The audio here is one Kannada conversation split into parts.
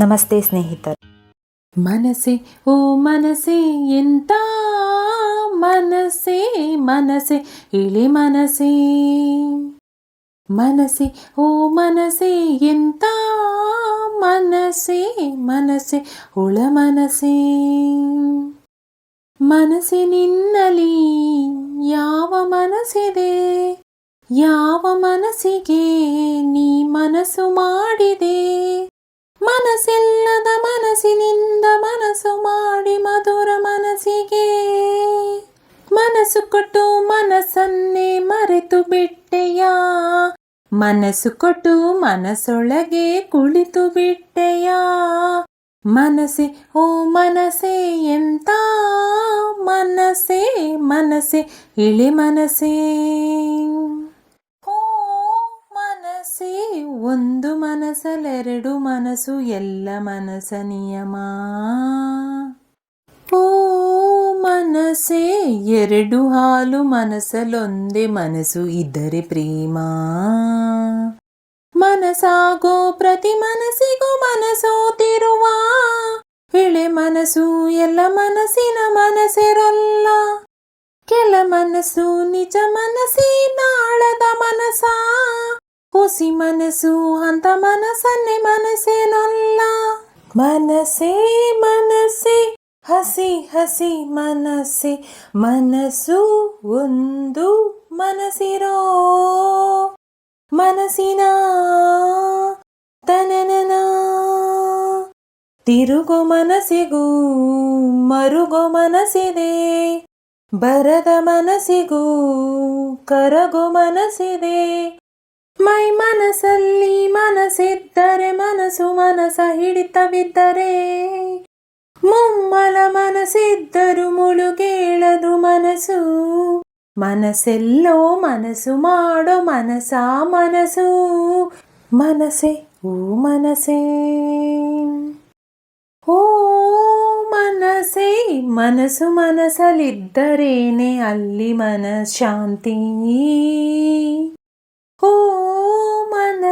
ನಮಸ್ತೆ ಸ್ನೇಹಿತರು. ಮನಸ್ಸೆ, ಓ ಮನಸ್ಸೆ, ಎಂತ ಮನಸ್ಸೆ ಮನಸ್ಸೆ ಇಳಿ ಮನಸ್ಸೆ. ಮನಸ್ಸೆ, ಓ ಮನಸ್ಸೆ, ಎಂತ ಮನಸ್ಸೆ ಮನಸ್ಸೆ, ಒಳ ಮನಸ್ಸೆ. ಮನಸ್ಸಿನಿನ್ನಲಿ ಯಾವ ಮನಸ್ಸಿದೆ? ಯಾವ ಮನಸ್ಸಿಗೆ ನೀ ಮನಸ್ಸು ಮಾಡಿದೆ? ಮನಸ್ಸಿಲ್ಲದ ಮನಸ್ಸಿನಿಂದ ಮನಸ್ಸು ಮಾಡಿ ಮಧುರ ಮನಸ್ಸಿಗೆ. ಮನಸ್ಸು ಕೊಟ್ಟು ಮನಸ್ಸನ್ನೇ ಮರೆತು ಬಿಟ್ಟೆಯ? ಮನಸ್ಸು ಕೊಟ್ಟು ಮನಸ್ಸೊಳಗೆ ಕುಳಿತು ಬಿಟ್ಟೆಯ? ಮನಸ್ಸೆ, ಓ ಮನಸ್ಸೆ ಎಂತ? ಮನಸ್ಸೆ ಮನಸ್ಸೆ, ಇಳಿ ಮನಸ್ಸೇ. ಮನಸ್ಸೇ ಒಂದು ಮನಸ್ಸಲೆರಡು ಮನಸ್ಸು ಎಲ್ಲ ಮನಸ ನಿಯಮ. ಓ ಮನಸ್ಸೇ ಎರಡು ಹಾಲು ಮನಸ್ಸಲ್ಲೊಂದೇ ಮನಸ್ಸು ಇದ್ದರೆ ಪ್ರೇಮ. ಮನಸಾಗೋ ಪ್ರತಿ ಮನಸ್ಸಿಗೂ ಮನಸ್ಸೋತಿರುವ ಎಳೆ ಮನಸ್ಸು ಎಲ್ಲ ಮನಸ್ಸಿನ ಮನಸ್ಸಿರಲ್ಲ. ಕೆಲ ಮನಸ್ಸು ನಿಜ ಮನಸ್ಸಿನಾಳದ ಮನಸ ಹುಸಿ ಮನಸ್ಸು ಅಂತ ಮನಸ್ಸನ್ನೇ ಮನಸ್ಸೇನಲ್ಲ ಮನಸ್ಸೇ ಮನಸ್ಸೇ ಹಸಿ ಹಸಿ ಮನಸ್ಸೆ ಮನಸ್ಸು ಒಂದು ಮನಸ್ಸಿರೋ ಮನಸ್ಸಿನ ತನನನ ತಿರುಗೋ ಮನಸ್ಸಿಗೂ ಮರುಗೋ ಮನಸ್ಸಿದೆ ಬರದ ಮನಸ್ಸಿಗೂ ಕರಗೋ ಮನಸ್ಸಿದೆ ಮೈ ಮನಸ್ಸಲ್ಲಿ ಮನಸ್ಸಿದ್ದರೆ ಮನಸ್ಸು ಮನಸ ಹಿಡಿತವಿದ್ದರೆ. ಮುಮ್ಮಲ ಮನಸ್ಸಿದ್ದರು ಮುಳುಗೇಳದು ಮನಸ್ಸು. ಮನಸ್ಸೆಲ್ಲೋ ಮನಸ್ಸು ಮಾಡೋ ಮನಸ ಮನಸ್ಸು. ಮನಸೆ ಓ ಮನಸೆ ಓ ಮನಸೆ ಮನಸ್ಸು ಮನಸ್ಸಲ್ಲಿದ್ದರೇನೆ ಅಲ್ಲಿ ಮನಃಶಾಂತಿ. ಓ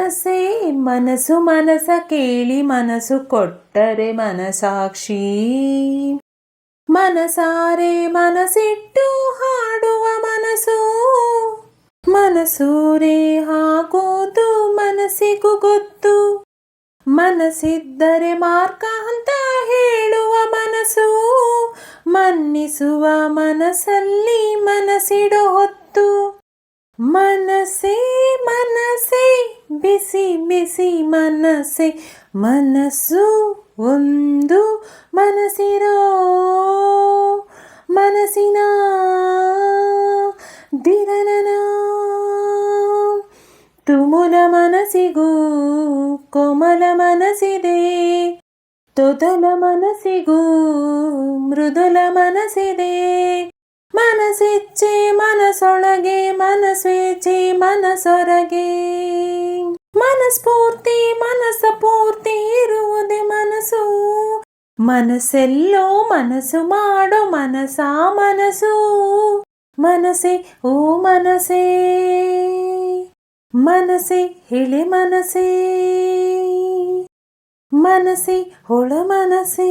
ಮನಸ್ಸೇ, ಮನಸ್ಸು ಮನಸ ಕೇಳಿ ಮನಸ್ಸು ಕೊಟ್ಟರೆ ಮನಸಾಕ್ಷಿ ಮನಸಾರೆ ಮನಸ್ಸಿಟ್ಟು ಹಾಡುವ ಮನಸ್ಸು. ಮನಸೂರೆ ಆಗೋದು ಮನಸ್ಸಿಗೂ ಗೊತ್ತು. ಮನಸ್ಸಿದ್ದರೆ ಮಾರ್ಗ ಅಂತ ಹೇಳುವ ಮನಸ್ಸು. ಮನ್ನಿಸುವ ಮನಸ್ಸಲ್ಲಿ ಮನಸ್ಸಿಡೋ ಹೊತ್ತು. ಮನಸ್ಸೇ ಬಿಸಿ ಬಿಸಿ ಮನಸ್ಸೆ, ಮನಸ್ಸು ಒಂದು ಮನಸ್ಸಿರೋ, ಮನಸ್ಸಿನ ದಿರನನ ತುಮುಲ ಮನಸ್ಸಿಗೂ ಕೋಮಲ ಮನಸ್ಸಿದೆ, ತೊದಲ ಮನಸ್ಸಿಗೂ ಮೃದುಲ ಮನಸ್ಸಿದೆ. ಮನಸ್ಸಿಚ್ಛೆ ಮನಸ್ಸೊಳಗೆ ಮನಸ್ವೇಚ್ಛೆ ಮನಸ್ಸೊರಗೆ. ಮನಸ್ಫೂರ್ತಿ ಮನಸ್ಸ ಪೂರ್ತಿ ಇರುವುದೇ ಮನಸ್ಸು ಮನಸ್ಸೆಲ್ಲೋ ಮನಸ್ಸು ಮಾಡೋ ಮನಸ ಮನಸ್ಸು ಮನಸ್ಸೆ ಓ ಮನಸ್ಸೇ ಮನಸ್ಸೆ ಹೇಳಿ ಮನಸ್ಸೇ ಮನಸ್ಸೆ ಹೊಳ ಮನಸ್ಸೇ